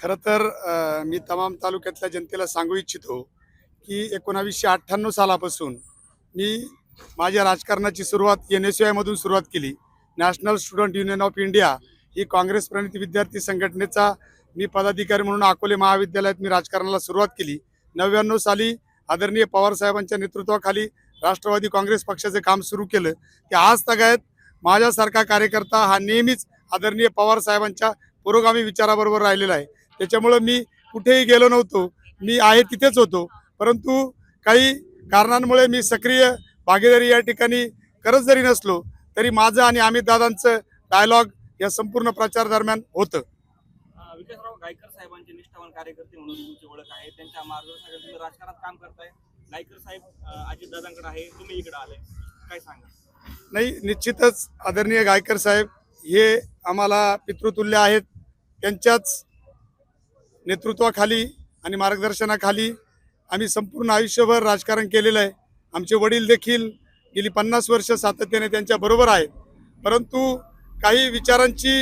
खरं तर मी तमाम तालुक्यातल्या जनतेला सांगू इच्छितो की एकोणावीसशे अठ्ठ्याण्णव सालापासून मी माझ्या राजकारणाची सुरुवात एन एस मधून सुरुवात केली. National student union of India ही काँग्रेस प्रणित विद्यार्थी संघटनेचा मी पदाधिकारी म्हणून अकोले महाविद्यालयात मी राजकारणाला सुरुवात केली. नव्याण्णव साली आदरणीय पवार साहेबांच्या नेतृत्वाखाली राष्ट्रवादी काँग्रेस पक्षाचे काम सुरू केलं. ते आज तगायत माझ्यासारखा कार्यकर्ता हा नेहमीच आदरणीय पवार साहेबांच्या पुरोगामी विचाराबरोबर राहिलेला आहे. त्याच्यामुळं मी कुठेही गेलो नव्हतो. मी आहे तिथेच होतो. परंतु काही कारणांमुळे मी सक्रिय भागीदारी या ठिकाणी करत जरी नसलो तरी माझं आणि अमित दादांचं डायलॉग या संपूर्ण प्रचार दरम्यान होतं. अं, विकासराव गायकर साहेबांचे निष्ठावान कार्यकर्ते म्हणून तुमची ओळख आहे. त्यांच्या मार्गदर्शनाखाली तुम्ही राजकारणात काम करताय. गायकर साहेब अजित दादांकडे आहे. तुम्ही इकडे आलाय. काय सांगा? नाही निश्चितच आदरणीय गायकर साहेब हे आम्हाला पितृतुल्य आहेत. त्यांच्याच नेतृत्वाखाली आणि मार्गदर्शनाखाली आम्ही संपूर्ण आयुष्यभर राजकारण केलेलं आहे. आमचे वडील देखील गेली पन्नास वर्ष सातत्याने त्यांच्याबरोबर आहे आहेत. परंतु काही विचारांची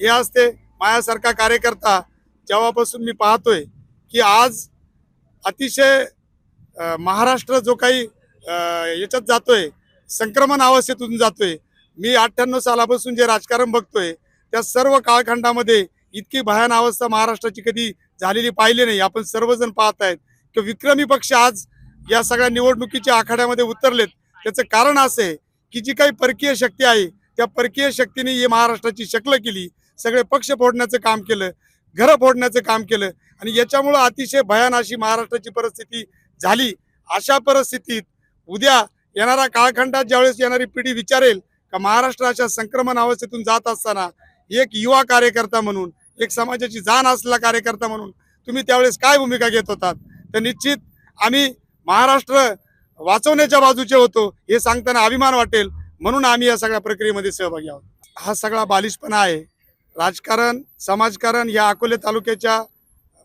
हे असते माझ्यासारखा कार्यकर्ता जेव्हापासून मी पाहतोय की आज अतिशय महाराष्ट्र जो काही याच्यात जातोय संक्रमण अवस्थेतून जातोय. मी अठ्ठ्याण्णव सालापासून जे राजकारण बघतोय त्या सर्व काळखंडामध्ये इतकी भयान अवस्था महाराष्ट्राची कधी झालेली पाहिली नाही. आपण सर्वजण पाहत आहेत की विक्रमी पक्ष आज या सगळ्या निवडणुकीच्या आखाड्यामध्ये उतरलेत. त्याचं कारण असं आहे की जी काही परकीय शक्ती आहे त्या परकीय शक्तीने ही महाराष्ट्राची शकलं केली. सगळे पक्ष फोडण्याचं काम केलं घरं फोडण्याचं काम केलं आणि याच्यामुळं अतिशय भयान अशी महाराष्ट्राची परिस्थिती झाली. अशा परिस्थितीत उद्या येणारा काळखंडात ज्यावेळेस येणारी पिढी विचारेल का महाराष्ट्र अशा संक्रमण अवस्थेतून जात असताना एक युवा कार्यकर्ता म्हणून एक समाजाची जाण असलेला कार्यकर्ता म्हणून तुम्ही त्यावेळेस काय भूमिका घेत होतात? तर निश्चित आम्ही महाराष्ट्र वाचवण्याच्या बाजूचे होतो हे सांगताना अभिमान वाटेल. म्हणून आम्ही या सगळ्या प्रक्रियेमध्ये सहभागी आहोत. हा सगळा बालिशपणा आहे. राजकारण समाजकारण या अकोले तालुक्याच्या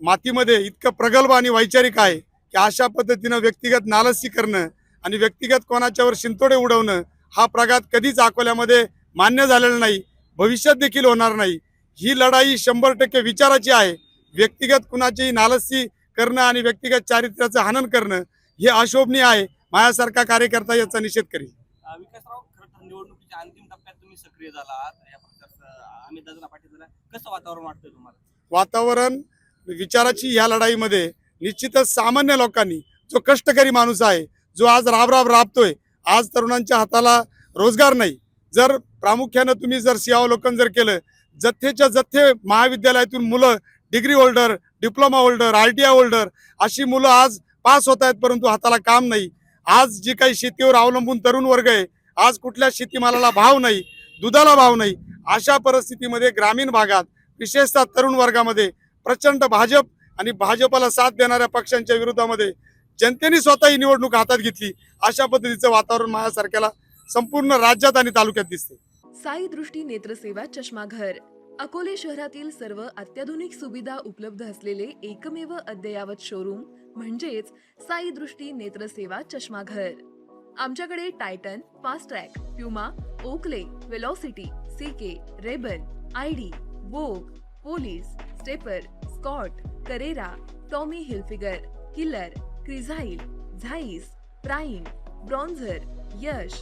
मातीमध्ये इतकं प्रगल्भ आणि वैचारिक आहे की अशा पद्धतीनं व्यक्तिगत नालसी करणं आणि व्यक्तिगत कोणाच्यावर शिंतोडे उडवणं हा प्रघात कधीच अकोल्यामध्ये मान्य झालेला नाही. भविष्यात देखील होणार नाही. ही लढाई शंभर टक्के विचाराची आहे. व्यक्तिगत कुणाचीही नालसी करणं आणि व्यक्तिगत चारित्र्याचं हनन करणं हे अशोभनीय आहे. माझ्यासारखा कार्यकर्ता याचा निषेध करेल अं, विकासराव खरं तर निवडणुकीच्या अंतिम टप्प्यात तुम्ही सक्रिय झाला आहात. या प्रकारचं अमित दादांना पाठिंबा कसं वातावरण तुम्हाला? वातावरण विचाराची ह्या लढाईमध्ये निश्चितच सामान्य लोकांनी जो कष्टकरी माणूस आहे जो आज राब राब राबतोय आज तरुणांच्या हाताला रोजगार नाही जर प्रामुख्यानं तुम्ही जर सिंहावलोकन जर केलं जथ्थेच्या जथ्थे महाविद्यालयातून मुलं degree holder diploma holder R T I holder अशी मुलं आज पास होत आहेत परंतु हाताला काम नाही. आज जी काही शेतीवर अवलंबून तरुण वर्ग आहे आज कुठल्या शेतीमालाला भाव नाही दुधाला भाव नाही अशा परिस्थितीमध्ये ग्रामीण भागात विशेषतः तरुण वर्गामध्ये प्रचंड भाजप आणि भाजपला साथ देणाऱ्या पक्षांच्या विरोधामध्ये जनतेने स्वतः ही निवडणूक हातात घेतली अशा पद्धतीचं वातावरण माझ्यासारख्याला संपूर्ण राज्यात आणि तालुक्यात दिसते. साई दृष्टी नेत्रसेवा चष्माघर. अकोले शहरातील सर्व अत्याधुनिक सुविधा उपलब्ध असलेले एकमेव अद्ययावत शोरूम म्हणजेच साई दृष्टी नेत्रसेवा चष्माघर. आमच्याकडे Titan fast track Puma Oakley velocity CK Rayban ID Vogue Police Stepper Scott Carrera Tommy Hilfiger Killer Crizal Zeiss Prime bronzer Yash